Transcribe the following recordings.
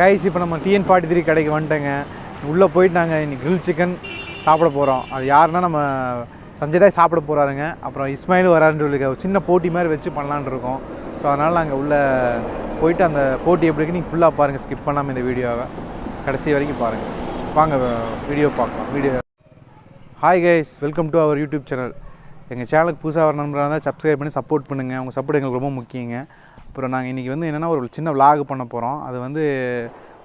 Guys இப்போ நம்ம TN forty three கடைக்கு வந்துட்டேங்க. உள்ளே போயிட்டு நாங்கள் இன்னைக்கு கிரில் சிக்கன் சாப்பிட போகிறோம் அது யாருன்னா நம்ம சஞ்சய் சாப்பிட போகிறாருங்க அப்புறம் இஸ்மாயில் வராருன்னு சொல்லி ஒரு சின்ன போட்டி மாதிரி வச்சு பண்ணலான்னு இருக்கோம். ஸோ அதனால் நாங்கள் உள்ளே போயிட்டு அந்த போட்டி எப்படி இருக்கு நீங்கள் ஃபுல்லாக பாருங்கள் ஸ்கிப் பண்ணாமல் இந்த வீடியோவை கடைசி வரைக்கும் பாருங்கள் வாங்க வீடியோ பார்க்கலாம். Video hi guys welcome to our YouTube channel எங்கள் சேனலுக்கு புதுசாக வர நண்பராக இருந்தால் சப்ஸ்கிரைப் பண்ணி சப்போர்ட் பண்ணுங்கள் உங்கள் சப்போர்ட் எங்களுக்கு ரொம்ப முக்கியங்க. அப்புறம் நாங்கள் இன்றைக்கி வந்து என்னென்னா ஒரு சின்ன விலாக் பண்ண போகிறோம் அது வந்து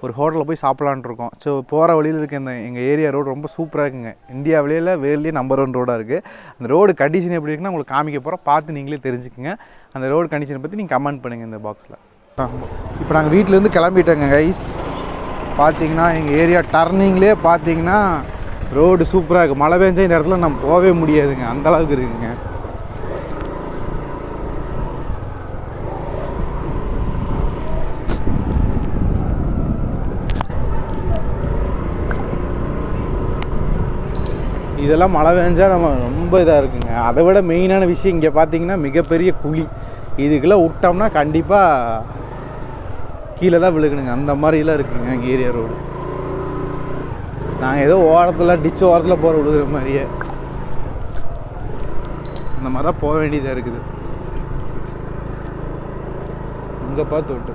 ஒரு ஹோட்டலில் போய் சாப்பிட்லான்ட்டு இருக்கோம். ஸோ போகிற வழியில் இருக்க இந்த எங்கள் ஏரியா ரோடு ரொம்ப சூப்பராக இருக்குங்க. இந்தியா வெளியில் வேர்லேயே நம்பர் ஒன் ரோடாக இருக்குது அந்த ரோடு கண்டிஷன் எப்படி இருக்குன்னா உங்களுக்கு காமிக்க போகிறோம் பார்த்து நீங்களே தெரிஞ்சுக்கோங்க. அந்த ரோடு கண்டிஷனை பற்றி நீங்கள் கமெண்ட் பண்ணுங்கள் இந்த பாக்ஸில் இப்போ நாங்கள் வீட்டிலேருந்து கிளம்பிட்டோங்க கைஸ் பார்த்தீங்கன்னா எங்கள் ஏரியா டர்னிங்லேயே பார்த்தீங்கன்னா ரோடு சூப்பராக இருக்குது மழை பெஞ்சா இந்த இடத்துல நம்ம போகவே முடியாதுங்க. அந்த அளவுக்கு இருக்குங்க. இதெல்லாம் மழை பெஞ்சால் நம்ம ரொம்ப இதாக இருக்குங்க. அதை விட மெயினான விஷயம் இங்கே பார்த்தீங்கன்னா மிகப்பெரிய குழி. இதுக்கெல்லாம் விட்டோம்னா கண்டிப்பாக கீழே தான் விழுகணுங்க. அந்த மாதிரிலாம் இருக்குங்க எங்கள் ஏரியா ரோடு நாங்கள் ஏதோ ஓரத்தில் டிச்சு ஓரத்தில் போகிற விழுகிற மாதிரியே. அந்த மாதிரி தான் போக வேண்டியதாக இருக்குது. இங்கே பார்த்து விட்டு.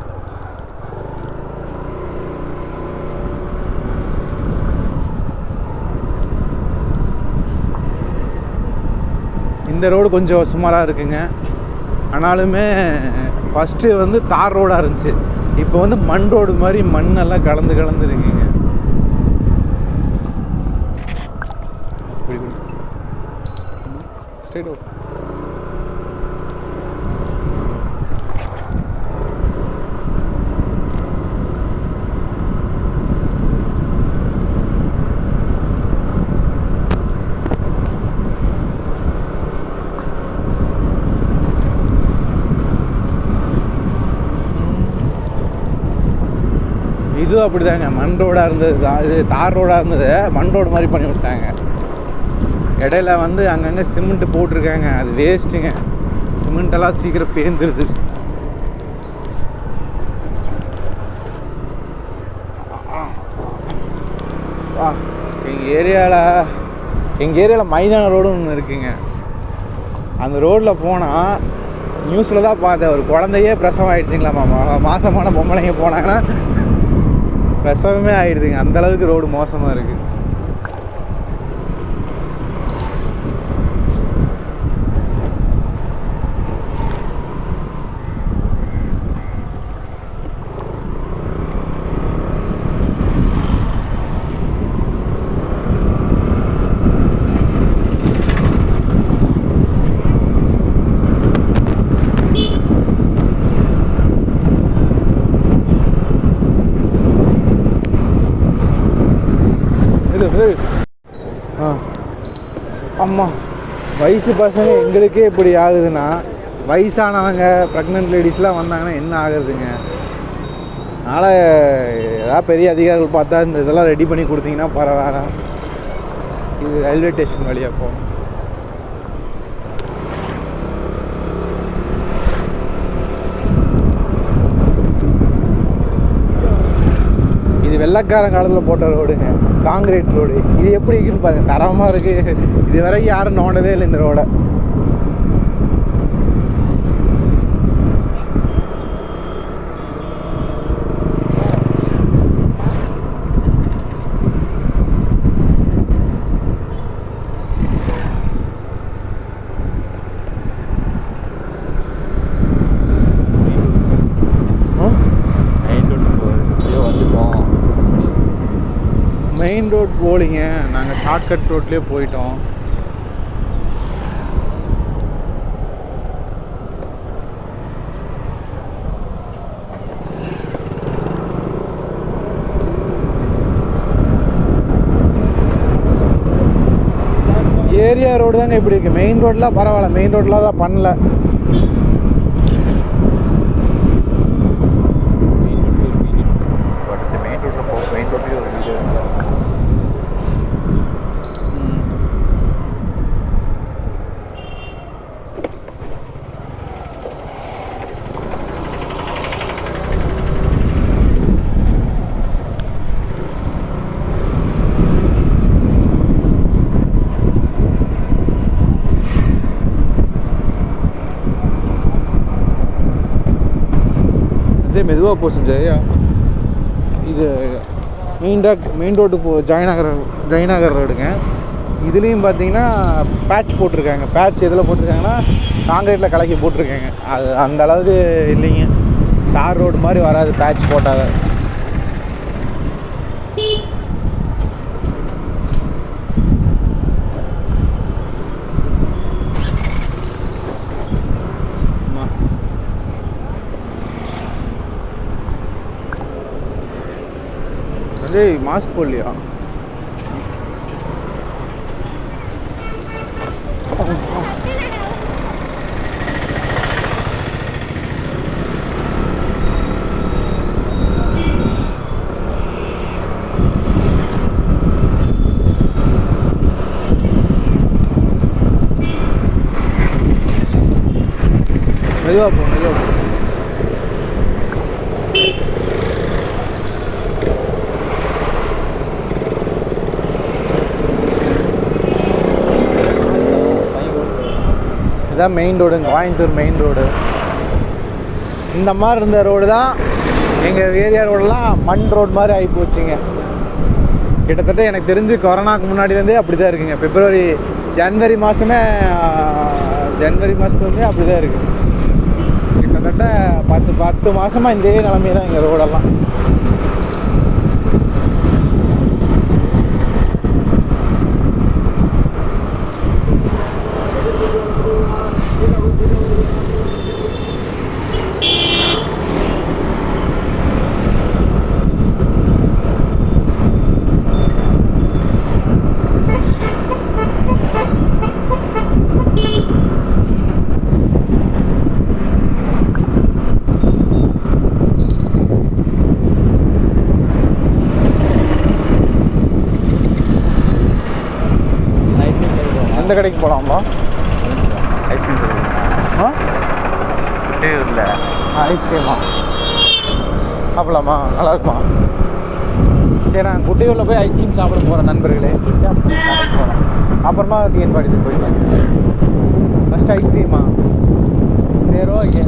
இந்த ரோடு கொஞ்சம் சுமாராக இருக்குங்க. ஆனாலுமே ஃபஸ்ட்டு வந்து தார் ரோடாக இருந்துச்சு. இப்போ வந்து மண் ரோடு மாதிரி மண்ணெல்லாம் கலந்து கலந்து இருக்குங்க. இதுவும் அப்படிதாங்க மண் ரோடாக இருந்தது தான் இது தார் ரோடாக இருந்தது மண் ரோடு மாதிரி பண்ணி விட்டாங்க. இடையில வந்து அங்கங்கே சிமெண்ட் போட்டிருக்காங்க அது வேஸ்ட்டுங்க. சிமெண்டெல்லாம் சீக்கிரம் பேந்துருது. வா எங்கள் ஏரியாவில் எங்கள் ஏரியாவில் மைதான ரோடு ஒன்று இருக்குங்க. அந்த ரோட்டில் போனால் நியூஸில் தான் பார்த்தேன் ஒரு குழந்தையே பிரசவம் ஆகிடுச்சிங்களா மா- மாதமான பொம்பளைங்க போனாங்கன்னா பிரசவமே ஆயிடுதுங்க. அந்த அளவுக்கு ரோடு மோசமாக இருக்குது இது இது. ஆ அம்மா வயசு பசங்க எங்களுக்கே இப்படி ஆகுதுன்னா வயசானவங்க ப்ரெக்னென்ட் லேடிஸ்லாம் வந்தாங்கன்னா என்ன ஆகுதுங்க அதனால் ஏதாவது பெரிய அதிகாரிகள் பார்த்தா இந்த இதெல்லாம் ரெடி பண்ணி கொடுத்தீங்கன்னா பரவாயில்ல. இது ரயில்வே ஸ்டேஷன் வழியாக போகும் இது வெள்ளக்காரன் காலத்தில் போட்ட ரோடுங்க காங்கிரீட் ரோடு. இது எப்படி இருக்குன்னு பாருங்கள் தரமாக இருக்கு. இதுவரை யாரும் நோண்டவே இல்லை இந்த ரோடை மெயின் ரோட் போலிங்க. நாங்கள் ஷார்ட்கட் ரோட்லேயே போயிட்டோம். ஏரியா ரோடு தானே இப்படி இருக்கு. மெயின் ரோட்லாம் பரவாயில்ல. மெயின் ரோட்லாம் தான் பண்ணல மெயின் ரோட்டில் போ மெயின் ரோட்லேயே ஒரு வீடு சஞ்சய் மெதுவாக போ சஞ்சய். இது மெயின் டாக் மெயின் ரோடு போ ஜெயநகர் ஜெயநகர் ரோடுங்க இதுலேயும் பார்த்தீங்கன்னா பேட்ச் போட்டிருக்காங்க. பேட்ச் எதில் போட்டிருக்காங்கன்னா காங்கிரீட்டில் கலக்கி போட்டிருக்காங்க. அது அந்த அளவுக்கு இல்லைங்க. தார் ரோடு மாதிரி வராது. பேட்ச் போட்டாத சஞ்சய் மாஸ்க் போடலையா? மெதுவாக போ மெதுவாக போ. இதான் main road Coimbatore main road இந்த மாதிரி இருந்த ரோடு தான் எங்கள் ஏரியா ரோடெலாம் மண் ரோடு மாதிரி ஆகி போச்சுங்க. கிட்டத்தட்ட எனக்கு தெரிஞ்சு கொரோனாக்கு முன்னாடிலேருந்தே அப்படி தான் இருக்குங்க. பிப்ரவரி ஜனவரி மாதமே ஜனவரி மாதத்துலேருந்தே அப்படி தான் இருக்குது கிட்டத்தட்ட பத்து பத்து மாதமாக இதே நிலமையே தான் எங்கள் ரோடெல்லாம் எந்த கடைக்கு போகலாமா ஐஸ்கிரீம் ஐஸ்கிரீமா சாப்பிடலாமா? நல்லா இருக்குமா சரி நான் குட்டையூரில் போய் ஐஸ்கிரீம் சாப்பிட போகிறேன் நண்பர்களே. போகிறேன் அப்புறமா டிஎன் பாடிக்கு போயிட்டேன் ஃபஸ்ட்டு ஐஸ்கிரீமா சரி ஓகே.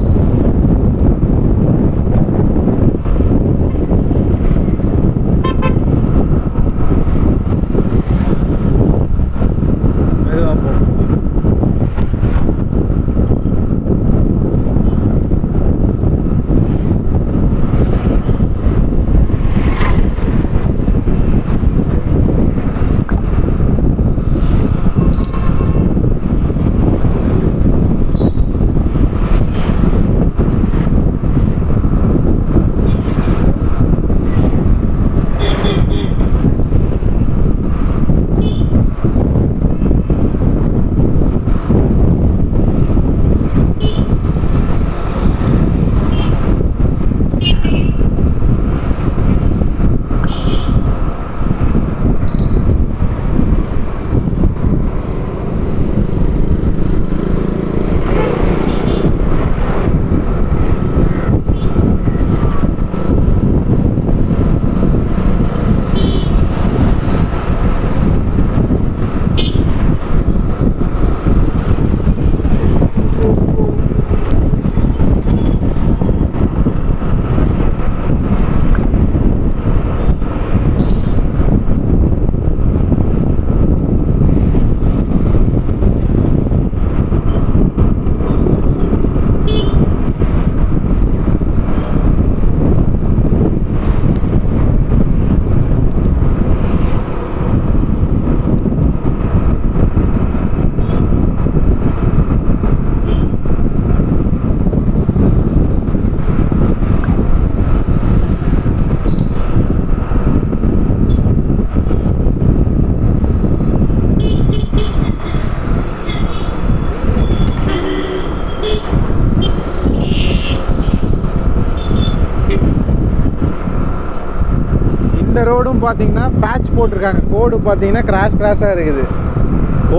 பார்த்தீங்கன்னா பேட்ச் போட்டிருக்காங்க. கோடு பார்த்தீங்கன்னா கிராஸ் கிராஸாக இருக்குது.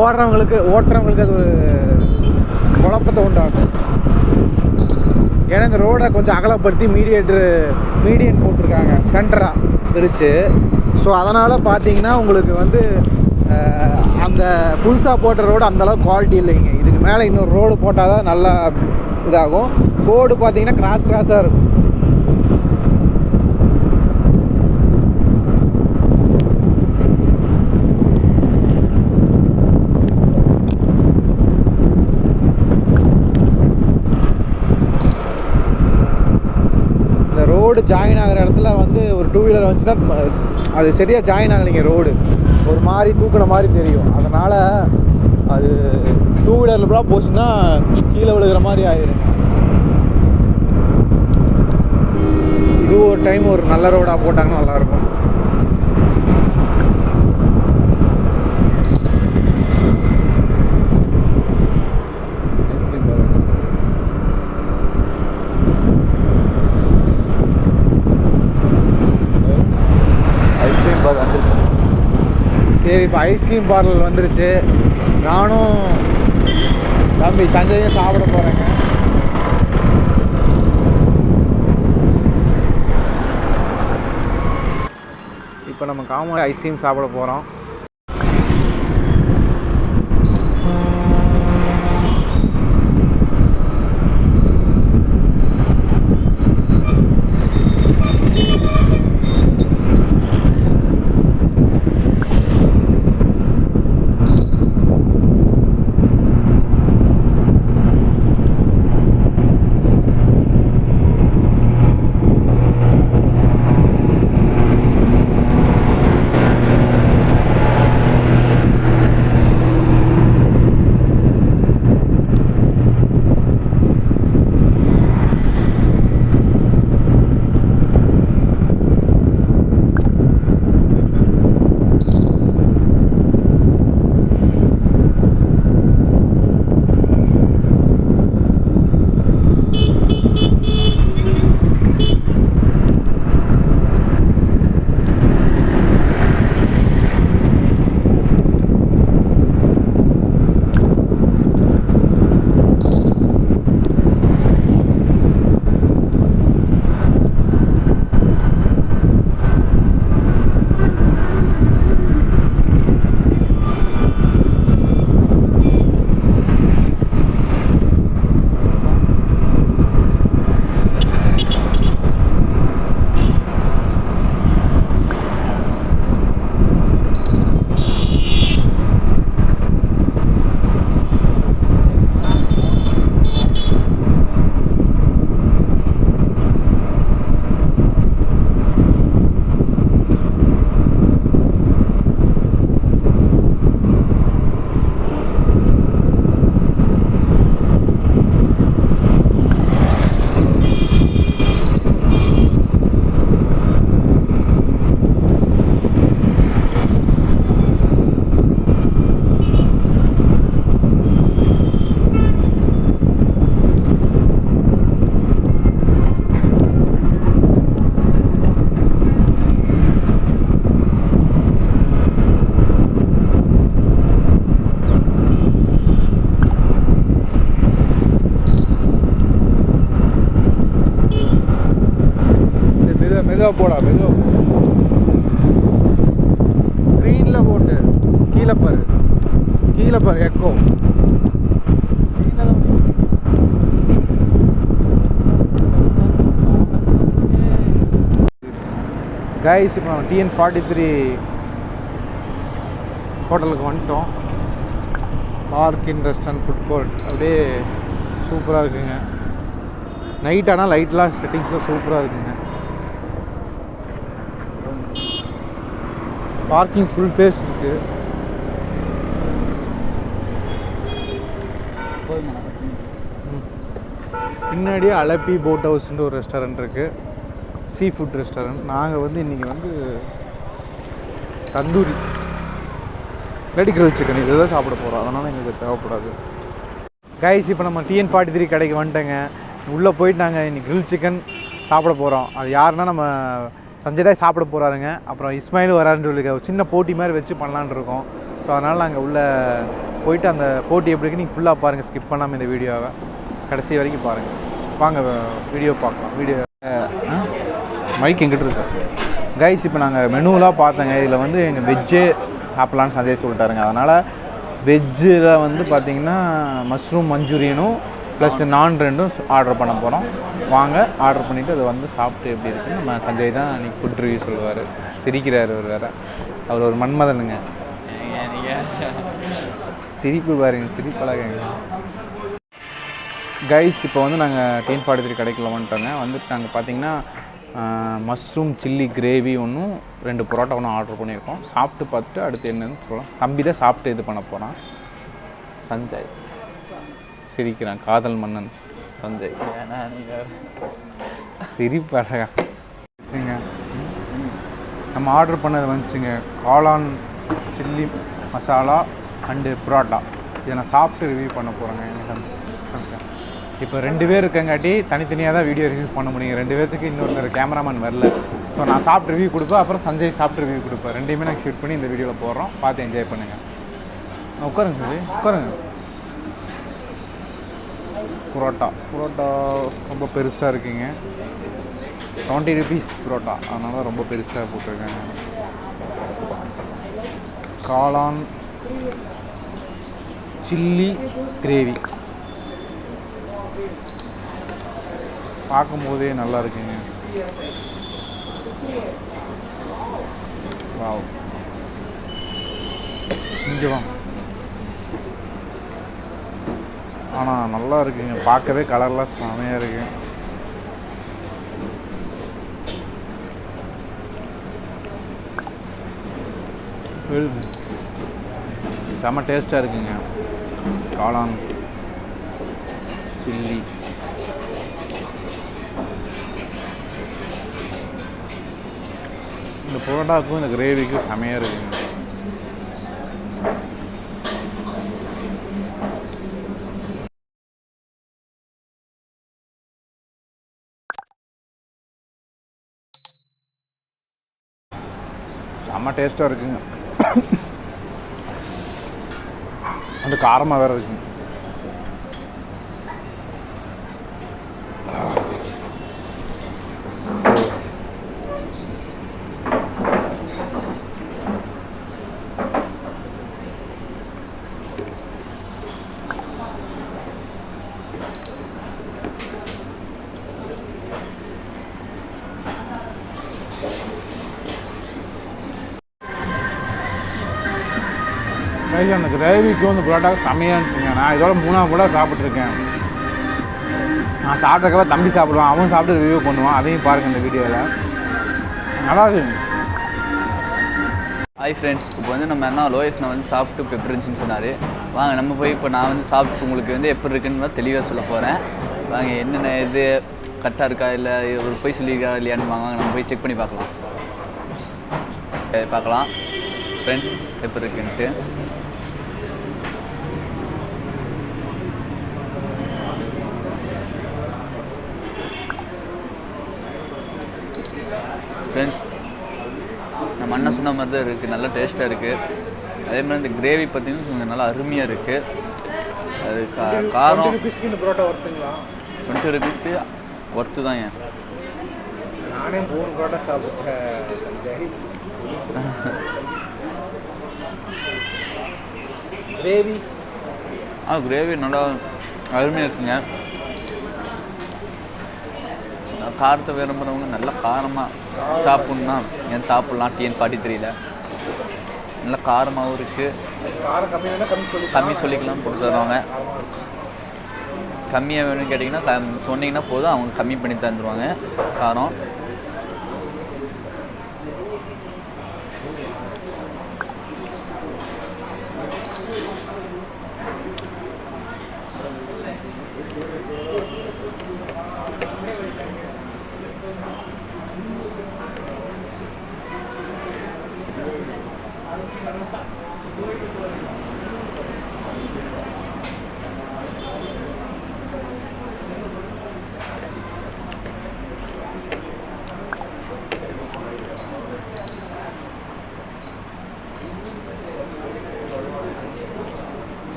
ஓடுறவங்களுக்கு ஓட்டுறவங்களுக்கு அது ஒரு குழப்பத்தை உண்டாகும் ஏன்னா இந்த ரோடை கொஞ்சம் அகலப்படுத்தி மீடியேட்ரு மீடியன் போட்டிருக்காங்க. சென்டராக பிரித்து ஸோ அதனால் பார்த்தீங்கன்னா உங்களுக்கு வந்து அந்த புதுசாக போட்ட ரோடு அந்தளவுக்கு குவாலிட்டி இல்லைங்க. இதுக்கு மேலே இன்னொரு ரோடு போட்டால் தான் நல்லா இதாகும். கோடு பார்த்தீங்கன்னா கிராஸ் கிராஸாக இருக்கும். ஜாயின் ஆகிற இடத்துல வந்து ஒரு டூ வீலர் வந்துச்சுன்னா அது சரியாக ஜாயின் ஆகலைங்க ரோடு ஒரு மாதிரி தூக்குன மாதிரி தெரியும். அதனால் அது டூ வீலரில் கூட போச்சுன்னா கீழே விழுகிற மாதிரி ஆயிடும் இது ஒரு டைம் ஒரு நல்ல ரோடாக போட்டாங்கன்னா நல்லாயிருக்கும் ஐஸ்கிரீம் பார் வந்துருக்கு சரி இப்போ ஐஸ்கிரீம் பார்லர் வந்துருச்சு. நானும் தம்பி சஞ்சயும் சாப்பிட போகிறேங்க இப்போ நம்ம காமன் ஐஸ்கிரீம் சாப்பிட போகிறோம் மெதுவாக மெதுவாக போடா மெதுவாக க்ரீனில் போட்டு கீழே பாரு. கீழே பாரு எக்கோ கைஸ் இப்போ நம்ம டிஎன் ஃபார்ட்டி த்ரீ ஹோட்டலுக்கு வந்துட்டோம். Park in restaurant food court அப்படியே சூப்பராக இருக்குங்க. நைட் ஆனால் லைட்லாம் செட்டிங்ஸ்லாம் சூப்பராக இருக்குங்க. பார்க்கிங் ஃபுல் பேஸ் இருக்குது பின்னாடியே அலப்பி போட் ஹவுஸ்ன்ற ஒரு ரெஸ்டாரண்ட் இருக்குது சீ ஃபுட் ரெஸ்டாரண்ட் நாங்கள் வந்து இன்றைக்கி வந்து தந்தூரி. இல்லாட்டி கிரில் சிக்கன் இதை தான் சாப்பிட போகிறோம் அதனால் எங்களுக்கு தேவைப்படாது. கைஸ் இப்போ நம்ம டிஎன் ஃபார்ட்டி த்ரீ கடைக்கு வந்துட்டேங்க. உள்ளே போயிட்டு நாங்கள் இன்னைக்கு கிரில் சிக்கன் சாப்பிட போகிறோம் அது யாருன்னா நம்ம சஞ்சய் தான் சாப்பிட போகிறாருங்க அப்புறம் இஸ்மாயில் வராருன்னு சொல்லி ஒரு சின்ன போட்டி மாதிரி வச்சு பண்ணலான்னு இருக்கோம். ஸோ அதனால் நாங்கள் உள்ளே போயிட்டு அந்த போட்டி எப்படி இருக்கு நீங்கள் ஃபுல்லாக பாருங்கள் ஸ்கிப் பண்ணாமல் இந்த வீடியோவை கடைசி வரைக்கும் பாருங்கள் வாங்க வீடியோ பார்க்கலாம். வீடியோ மைக் எங்கிட்ட இருக்கு. கைஸ் இப்போ நாங்கள் மெனுலாம் பார்த்தோங்க. இதில் வந்து எங்கள் வெஜ்ஜே சாப்பிட்லான்னு சந்தேகம் சொல்லிட்டாருங்க. அதனால் வெஜ்ஜில் வந்து பார்த்திங்கன்னா மஷ்ரூம் மஞ்சூரியனும் ப்ளஸ் நான் ரெண்டும் ஆர்டர் பண்ண போகிறோம் வாங்க ஆர்டர் பண்ணிவிட்டு அதை வந்து சாப்பிட்டு எப்படி இருக்குன்னு நம்ம சஞ்சய் தான் அன்றைக்கி ஃபுட் ரிவ்யூ சொல்லுவார். சிரிக்கிறார் அவர் வேறு அவர் ஒரு மன்மதனுங்க. சிரிப்பு பாருங்க சிரிப்பழகங்க கைஸ் இப்போ வந்து நாங்கள் டென் ஃபார்ட்டி த்ரீ கடைக்குள்ள வந்துட்டோங்க. வந்துட்டு நாங்கள் பார்த்தீங்கன்னா மஷ்ரூம் சில்லி கிரேவி ஒன்றும் ரெண்டு பரோட்டா ஒன்றும் ஆர்டர் பண்ணியிருக்கோம். சாப்பிட்டு பார்த்துட்டு அடுத்து என்னன்னு சொல்லலாம். தம்பி தான் சாப்பிட்டு இது பண்ண போகிறான் சஞ்சய். சிரிக்கிறான். காதல் மன்னன் சஞ்சய். சிரிப்பாடா வச்சுங்க. நம்ம ஆர்டர் பண்ணது வந்துச்சுங்க. காளான் சில்லி மசாலா அண்டு புரோட்டா. இதை நான் சாப்பிட்டு ரிவ்யூ பண்ண போகிறேங்க இப்போ ரெண்டு பேர் இருக்கங்காட்டி தனித்தனியாக தான் வீடியோ ரிவ்யூ பண்ண முடியும் ரெண்டு பேர்த்துக்கு இன்னொரு கேமராமேன் வரல. ஸோ நான் சாப்பிட்டு ரிவ்யூ கொடுப்பேன். அப்புறம் சஞ்சய் சாப்பிட்டு ரிவ்யூ கொடுப்பேன் ரெண்டையுமே நாங்கள் ஷூட் பண்ணி இந்த வீடியோவில் போடுறோம். பார்த்து என்ஜாய் பண்ணுங்கள் உட்காருங்க சஞ்சய். உட்காருங்க. புரோட்டா. புரோட்டா ரொம்ப பெருசாக இருக்குங்க. Twenty rupees parotta. அதனால் ரொம்ப பெருசாக போட்டிருக்காங்க. காளான் சில்லி கிரேவி. பார்க்கும்போதே நல்லா இருக்குங்க. வாவ். இங்கே வாங்க ஆனால் நல்லா இருக்குங்க. பார்க்கவே கலர்லாம் செமையாக இருக்கு. எழுது. செம டேஸ்ட்டாக இருக்குங்க. காளான் சில்லி. இந்த புரோட்டாக்கும் இந்த கிரேவிக்கும் செமையாக இருக்குங்க. செம்ம டேஸ்ட்டாக இருக்குங்க. அந்த காரமாக வேறு இருக்குங்க கையில் அந்த கிரேவிக்கும் வந்து புரோட்டா செம்மையாக இருந்துச்சுங்க. நான் இதோட மூணாவது கூட சாப்பிட்ருக்கேன் நான் சாப்பிட்றக்கவே தம்பி சாப்பிடுவான் அவன் சாப்பிட்டு ரிவ்யூ பண்ணுவான். அதையும் பாருங்கள் இந்த வீடியோவில் நல்லா இருக்குங்க. ஹாய் ஃப்ரெண்ட்ஸ் இப்போ வந்து நம்ம என்ன லோயஸ்னை வந்து சாப்பிட்டு இப்போ எப்படி இருந்துச்சுன்னு சொன்னார். வாங்க நம்ம போய் இப்போ நான் வந்து சாப்பிட்டு உங்களுக்கு வந்து எப்படி இருக்குன்னு தெளிவாக சொல்ல போகிறேன் வாங்க என்னென்ன இது? கரெக்டாக இருக்கா இல்லை ஒரு போய் சொல்லியிருக்கா இல்லையான்னு வாங்க நம்ம போய் செக் பண்ணி பார்க்கலாம். சரி, பார்க்கலாம். ஃப்ரெண்ட்ஸ் எப்படி இருக்குன்ட்டு ஃப்ரெண்ட்ஸ் சொன்ன மாதிரி தான் இருக்குது நல்லா டேஸ்ட்டாக இருக்குது அதே மாதிரி இந்த கிரேவி பார்த்தீங்கன்னா கொஞ்சம் நல்லா அருமையாக இருக்குது அது கா காரம் புரோட்டா ஒருத்துங்களா டுவெண்ட்டி ருபீஸ்க்கு ஒர்த்து தான் ஏன்? நானே மூணு புரோட்டா சாப்பிட்டேன் கிரேவி ஆ கிரேவி நல்லா அருமையாக இருக்குங்க. காரத்தை விரும்புகிறவங்க நல்லா காரமாக சாப்பிட்ணுன்னா ஏன் சாப்பிட்லாம்? டிஎன் ஃபார்ட்டி த்ரீல நல்லா காரமாகவும் இருக்குது காரம் கம்மி சொல்லிக்கலாம். கொடுத்து தருவாங்க. கம்மியாக வேணும்னு கேட்டிங்கன்னா சொன்னீங்கன்னா போதும். அவங்க கம்மி பண்ணி தந்துடுவாங்க காரம்.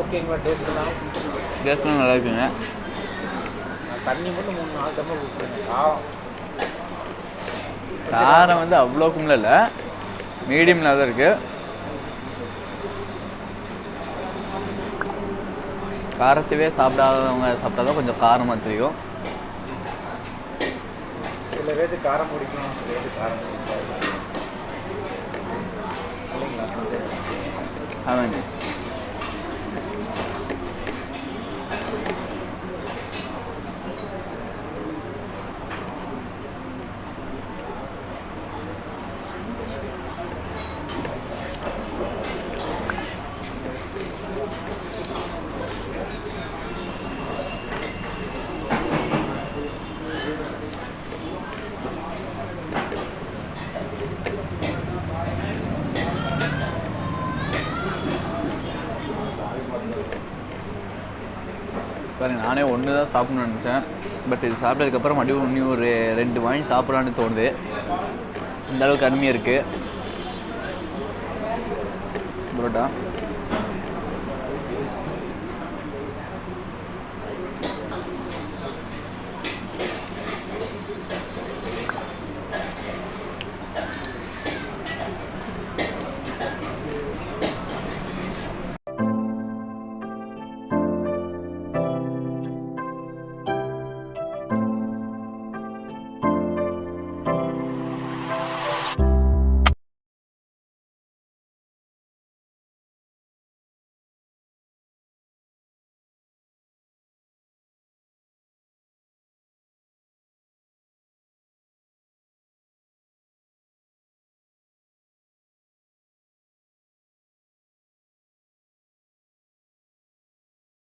ஓகேங்களா டேஸ்ட்லாம் டேஸ்ட்லாம் நல்லா இருக்குங்க. தண்ணி மட்டும் மூணு நாலு டம்ளர் ஊற்றுறேன் காரம் காரம் வந்து அவ்வளோக்கும்ல இல்லை. மீடியமில் தான் இருக்குது காரத்தவே சாப்பிடாதவங்க சாப்பிட்டா தான் கொஞ்சம் காரமாக தெரியும். சில பேருக்கு காரம் பிடிக்கும் சில பேருக்கு காரம் பிடிக்காது. இல்லைங்களா ஆமாங்க பாருங்க நானே ஒன்று தான் சாப்பிட்ணும்னு நினச்சேன். பட் இது சாப்பிட்டதுக்கப்புறம் மறுபடியும் இன்னும் ஒரு ரெண்டு வாங்கி சாப்பிட்லான்னு தோணுது. இந்த அளவுக்கு அருமையாக இருக்குது புரோட்டா.